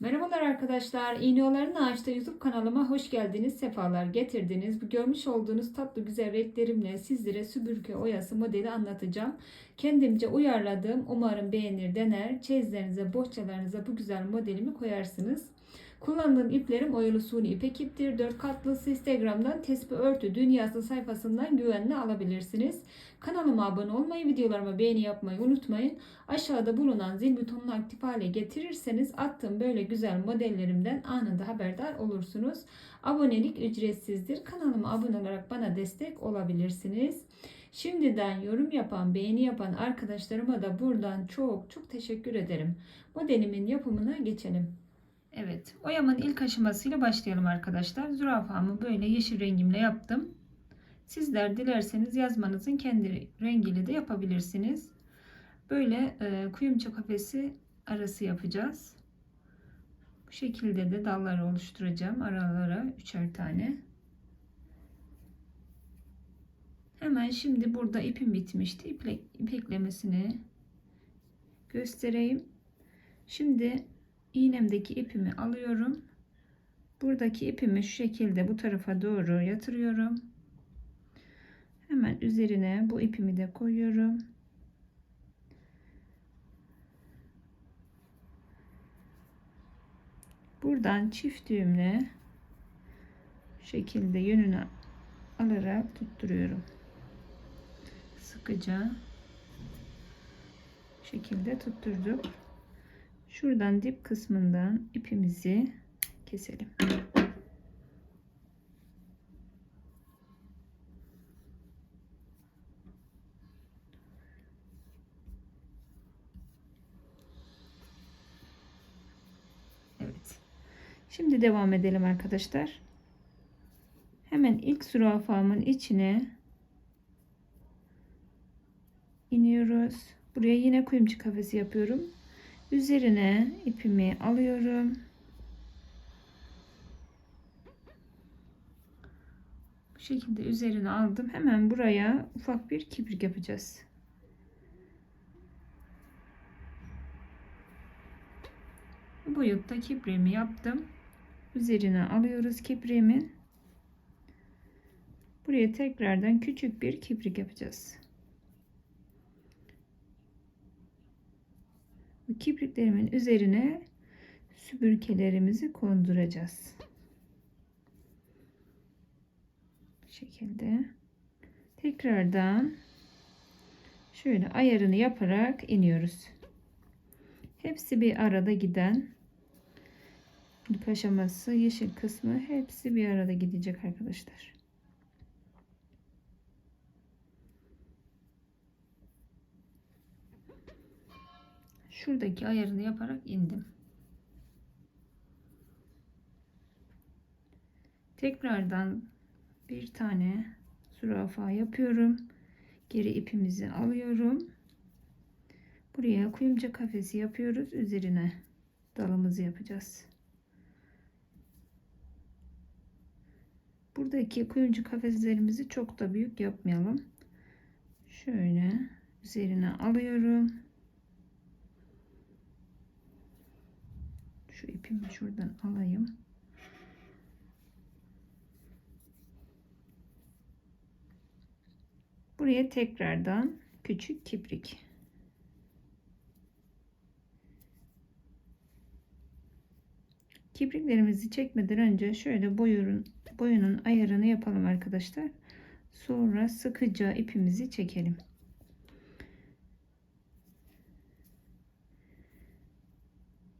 Merhabalar arkadaşlar. İğneoların Ağaç'ta YouTube kanalıma hoş geldiniz. Sefalar getirdiniz. Bu görmüş olduğunuz tatlı güzel renklerimle sizlere sübürge oyası modeli anlatacağım. Kendimce uyarladığım umarım beğenir dener. Çeyizlerinize, bohçalarınıza bu güzel modelimi koyarsınız. Kullandığım iplerim oyulu suni ipek iptir. 4 katlısı Instagram'dan Tesbih Örtü Dünyası sayfasından güvenle alabilirsiniz. Kanalıma abone olmayı, videolarıma beğeni yapmayı unutmayın. Aşağıda bulunan zil butonunu aktif hale getirirseniz attığım böyle güzel modellerimden anında haberdar olursunuz. Abonelik ücretsizdir. Kanalıma abone olarak bana destek olabilirsiniz. Şimdiden yorum yapan, beğeni yapan arkadaşlarıma da buradan çok çok teşekkür ederim. Modelimin yapımına geçelim. Evet, oyamın ilk aşamasıyla başlayalım arkadaşlar. Zürafamı böyle yeşil rengimle yaptım. Sizler dilerseniz yazmanızın kendi rengiyle de yapabilirsiniz. Böyle e, kuyumcu kafesi arası yapacağız. Bu şekilde de dalları oluşturacağım aralara üçer tane. Hemen şimdi burada ipim bitmişti. İpek, ipeklemesini göstereyim. Şimdi iğnemdeki ipimi alıyorum. Buradaki ipimi şu şekilde bu tarafa doğru yatırıyorum. Hemen üzerine bu ipimi de koyuyorum. Buradan çift düğümle şekilde yönünü alarak tutturuyorum. Sıkıca şekilde tutturduk. Şuradan dip kısmından ipimizi keselim. Evet. Şimdi devam edelim arkadaşlar. Hemen ilk zürafamın içine iniyoruz. Buraya yine kuyumcu kafesi yapıyorum. Üzerine ipimi alıyorum. Bu şekilde üzerine aldım. Hemen buraya ufak bir kibrik yapacağız. Bu boyutta kibriğimi yaptım. Üzerine alıyoruz kibriğimi. Buraya tekrardan küçük bir kibrik yapacağız. Bu kipriklerimin üzerine süpürgelerimizi konduracağız. Bu şekilde. Tekrardan şöyle ayarını yaparak iniyoruz. Hepsi bir arada giden ilk aşaması yeşil kısmı hepsi bir arada gidecek arkadaşlar. Şuradaki ayarını yaparak indim. Tekrardan bir tane zürafa yapıyorum. Geri ipimizi alıyorum. Buraya kuyumcu kafesi yapıyoruz. Üzerine dalımızı yapacağız. Buradaki kuyumcu kafeslerimizi çok da büyük yapmayalım. Şöyle üzerine alıyorum. Şu ipimi şuradan alayım. Buraya tekrardan küçük kibrik. Kibriklerimizi çekmeden önce şöyle boyun, boyunun ayarını yapalım arkadaşlar. Sonra sıkıca ipimizi çekelim.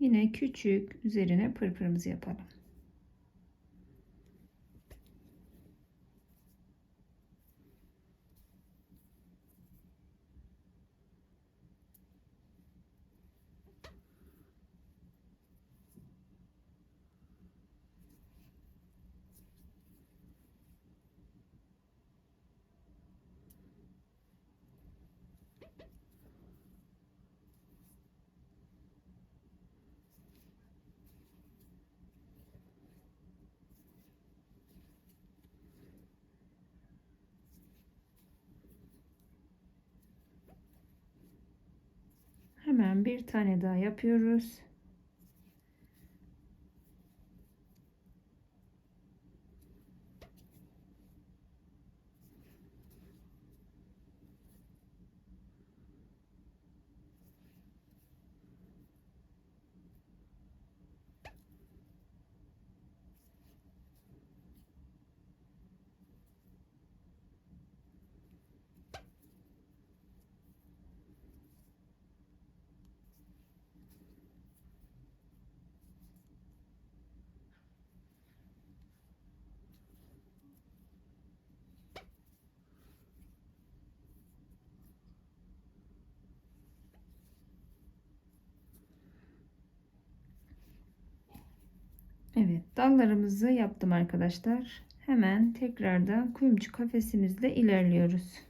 Yine küçük üzerine pırpırımızı yapalım. Hemen bir tane daha yapıyoruz. Evet dallarımızı yaptım arkadaşlar. Hemen tekrardan kuyumcu kafesimizle ilerliyoruz.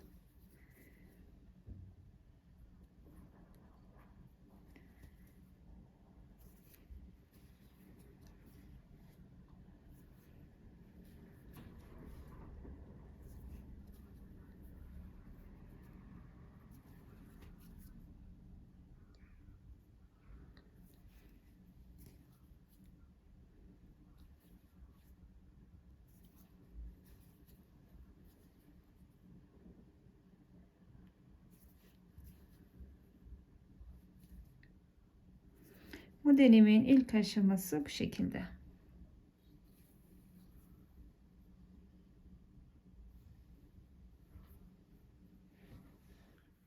Modelimin ilk aşaması bu şekilde.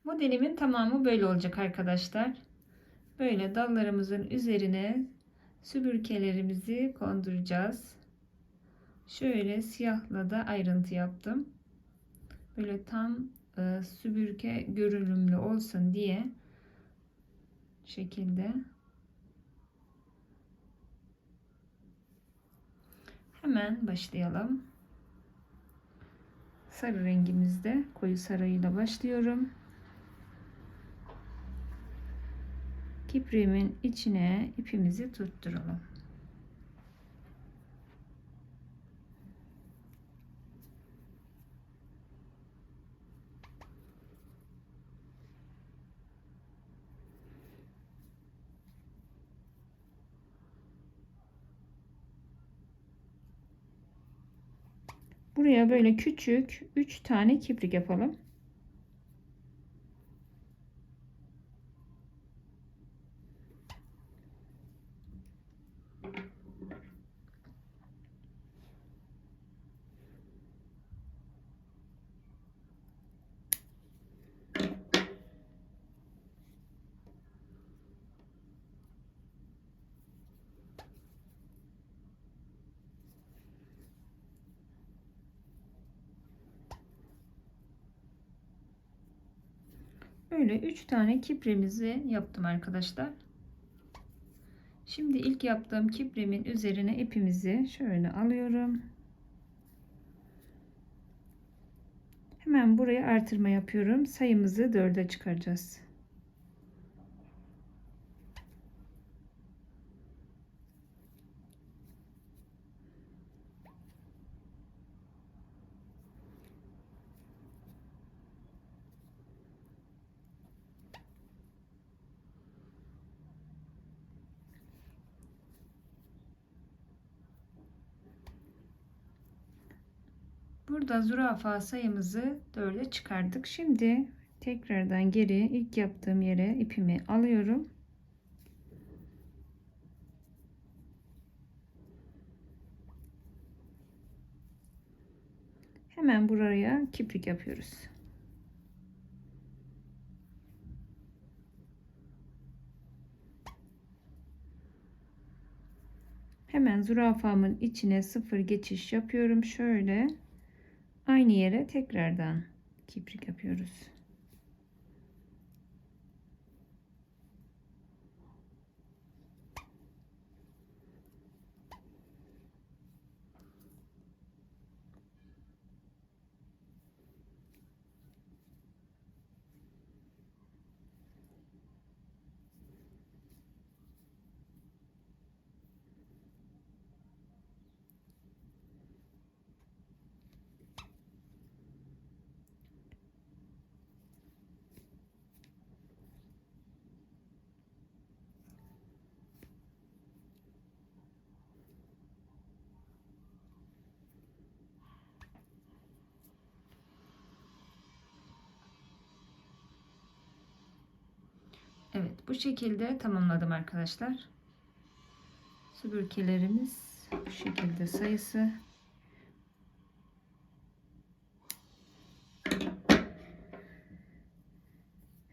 Modelimin tamamı böyle olacak arkadaşlar. Böyle dallarımızın üzerine sübürkelerimizi konduracağız. Şöyle siyahla da ayrıntı yaptım. Böyle tam e, sübürke görünümlü olsun diye şekilde Hemen başlayalım. Sarı rengimizde koyu sarıyla başlıyorum. Kipriğimin içine ipimizi tutturalım. Buraya böyle küçük 3 tane kiprik yapalım. Böyle 3 tane kipremizi yaptım arkadaşlar. Şimdi ilk yaptığım kipremin üzerine ipimizi şöyle alıyorum. Hemen buraya artırma yapıyorum. Sayımızı 4'e çıkaracağız. Burada zürafa sayımızı 4'e çıkardık. Şimdi tekrardan geri ilk yaptığım yere ipimi alıyorum. Hemen buraya kiprik yapıyoruz. Hemen zürafamın içine sıfır geçiş yapıyorum. Şöyle aynı yere tekrardan kiprik yapıyoruz. Evet bu şekilde tamamladım arkadaşlar. Süpürgelerimiz bu şekilde sayısı.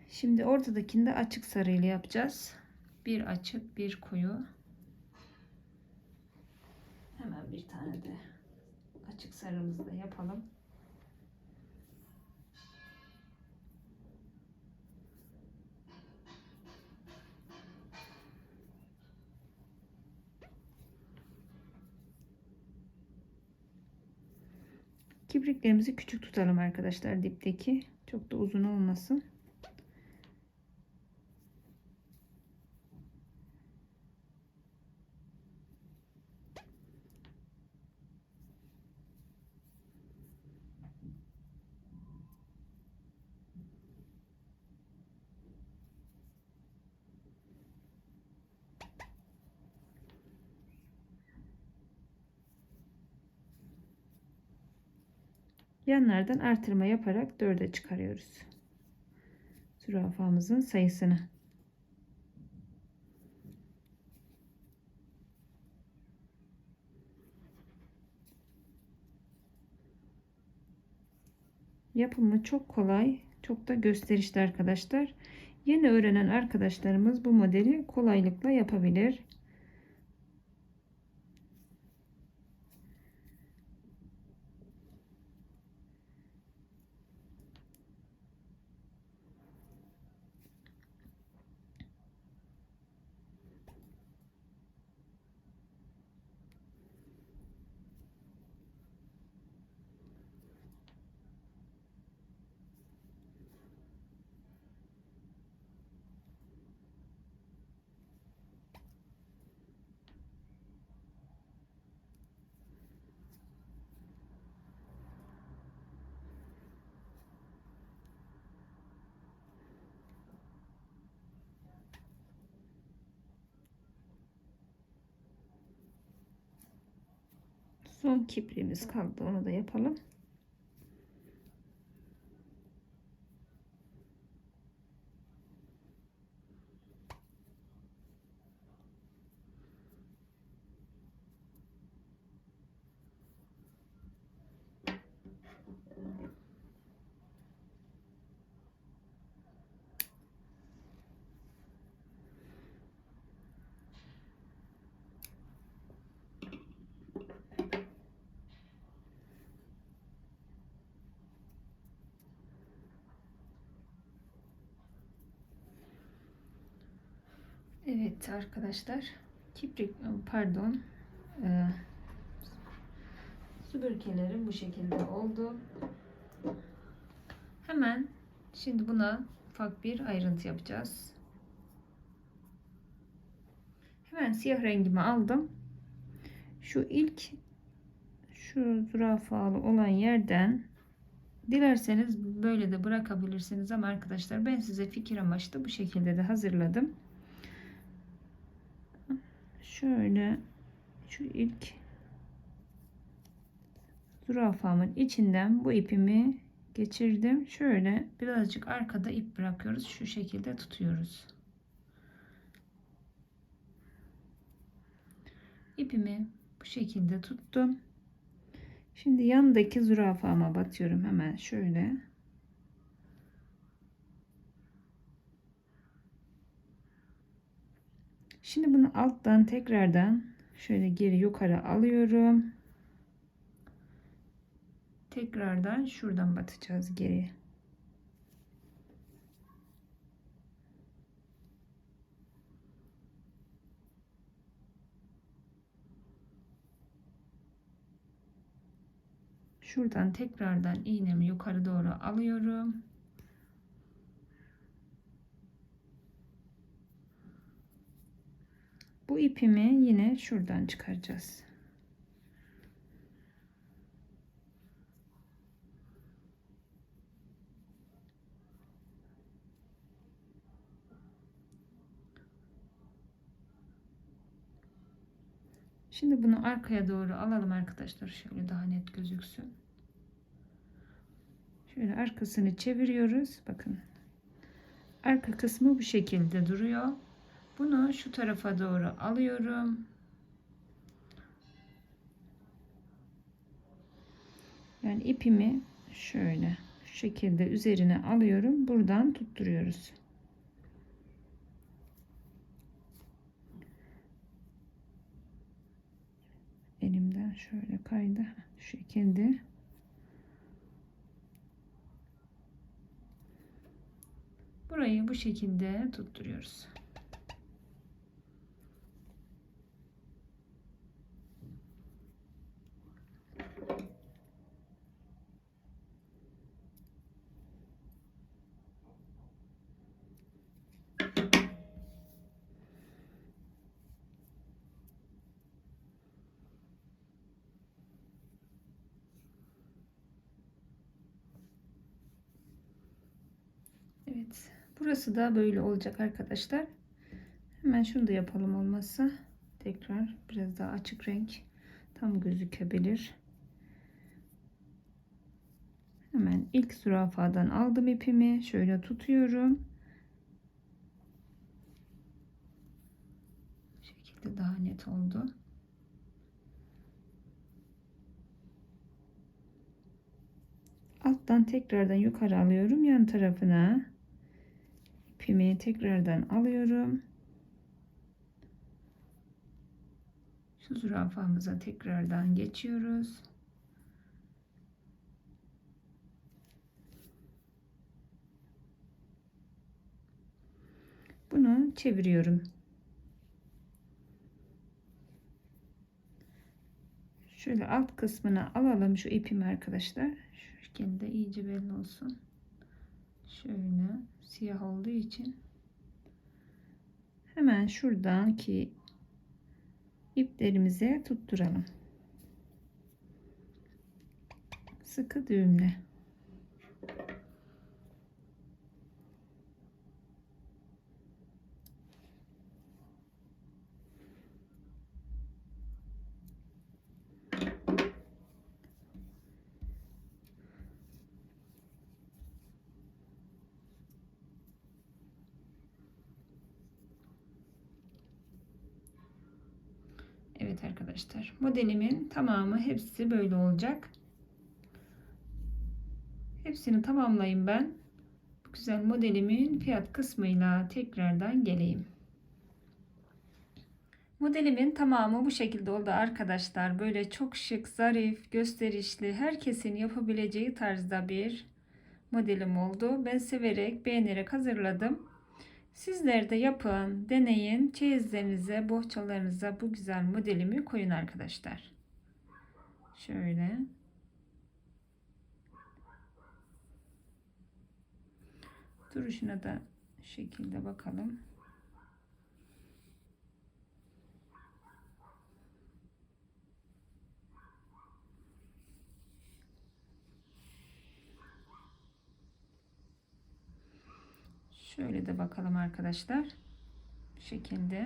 Şimdi ortadakini de açık sarı ile yapacağız. Bir açık bir koyu. Hemen bir tane de açık sarımızı da yapalım. Kibriklerimizi küçük tutalım arkadaşlar dipteki. Çok da uzun olmasın. Yanlardan artırma yaparak dörde çıkarıyoruz. Zürafamızın sayısını. Yapımı çok kolay, çok da gösterişli arkadaşlar. Yeni öğrenen arkadaşlarımız bu modeli kolaylıkla yapabilir. Son kipriğimiz kaldı. Onu da yapalım. Evet arkadaşlar kiprik pardon e, süpürgelerim bu şekilde oldu. Hemen şimdi buna ufak bir ayrıntı yapacağız. Hemen siyah rengimi aldım. Şu ilk şu zürafalı olan yerden dilerseniz böyle de bırakabilirsiniz ama arkadaşlar ben size fikir amaçlı bu şekilde de hazırladım şöyle şu ilk zürafamın içinden bu ipimi geçirdim. Şöyle birazcık arkada ip bırakıyoruz. Şu şekilde tutuyoruz. İpimi bu şekilde tuttum. Şimdi yandaki zürafama batıyorum hemen şöyle. Şimdi bunu alttan tekrardan şöyle geri yukarı alıyorum. Tekrardan şuradan batacağız geri. Şuradan tekrardan iğnemi yukarı doğru alıyorum. İpimi yine şuradan çıkaracağız. Şimdi bunu arkaya doğru alalım arkadaşlar. Şöyle daha net gözüksün. Şöyle arkasını çeviriyoruz. Bakın. Arka kısmı bu şekilde duruyor. Bunu şu tarafa doğru alıyorum. Yani ipimi şöyle şu şekilde üzerine alıyorum. Buradan tutturuyoruz. Elimden şöyle kaydı. Şu şekilde. Burayı bu şekilde tutturuyoruz. Burası da böyle olacak arkadaşlar. Hemen şunu da yapalım olmazsa. Tekrar biraz daha açık renk tam gözükebilir. Hemen ilk zürafadan aldım ipimi. Şöyle tutuyorum. Şekilde daha net oldu. Alttan tekrardan yukarı alıyorum yan tarafına. İpimi tekrardan alıyorum. Şu zürafamıza tekrardan geçiyoruz. Bunu çeviriyorum. Şöyle alt kısmına alalım şu ipimi arkadaşlar. Şu şekilde iyice belli olsun. Şöyle siyah olduğu için hemen şuradan ki iplerimize tutturalım. Sıkı düğümle. Evet arkadaşlar modelimin tamamı hepsi böyle olacak. Hepsini tamamlayayım ben. Bu güzel modelimin fiyat kısmıyla tekrardan geleyim. Modelimin tamamı bu şekilde oldu arkadaşlar. Böyle çok şık, zarif, gösterişli, herkesin yapabileceği tarzda bir modelim oldu. Ben severek, beğenerek hazırladım. Sizler de yapın, deneyin. Çeyizlerinize, bohçalarınıza bu güzel modelimi koyun arkadaşlar. Şöyle. Duruşuna da şekilde bakalım. Şöyle de bakalım arkadaşlar. Bu şekilde.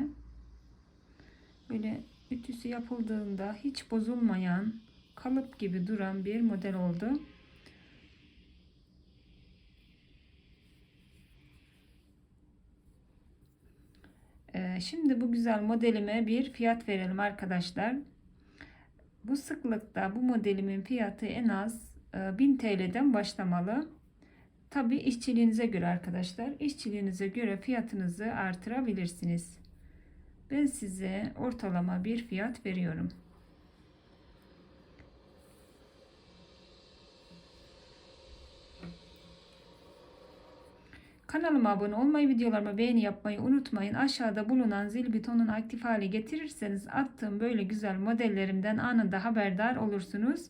Böyle ütüsü yapıldığında hiç bozulmayan, kalıp gibi duran bir model oldu. Ee, şimdi bu güzel modelime bir fiyat verelim arkadaşlar. Bu sıklıkta bu modelimin fiyatı en az 1000 TL'den başlamalı. Tabi işçiliğinize göre arkadaşlar. İşçiliğinize göre fiyatınızı artırabilirsiniz. Ben size ortalama bir fiyat veriyorum. Kanalıma abone olmayı, videolarıma beğeni yapmayı unutmayın. Aşağıda bulunan zil butonunu aktif hale getirirseniz attığım böyle güzel modellerimden anında haberdar olursunuz.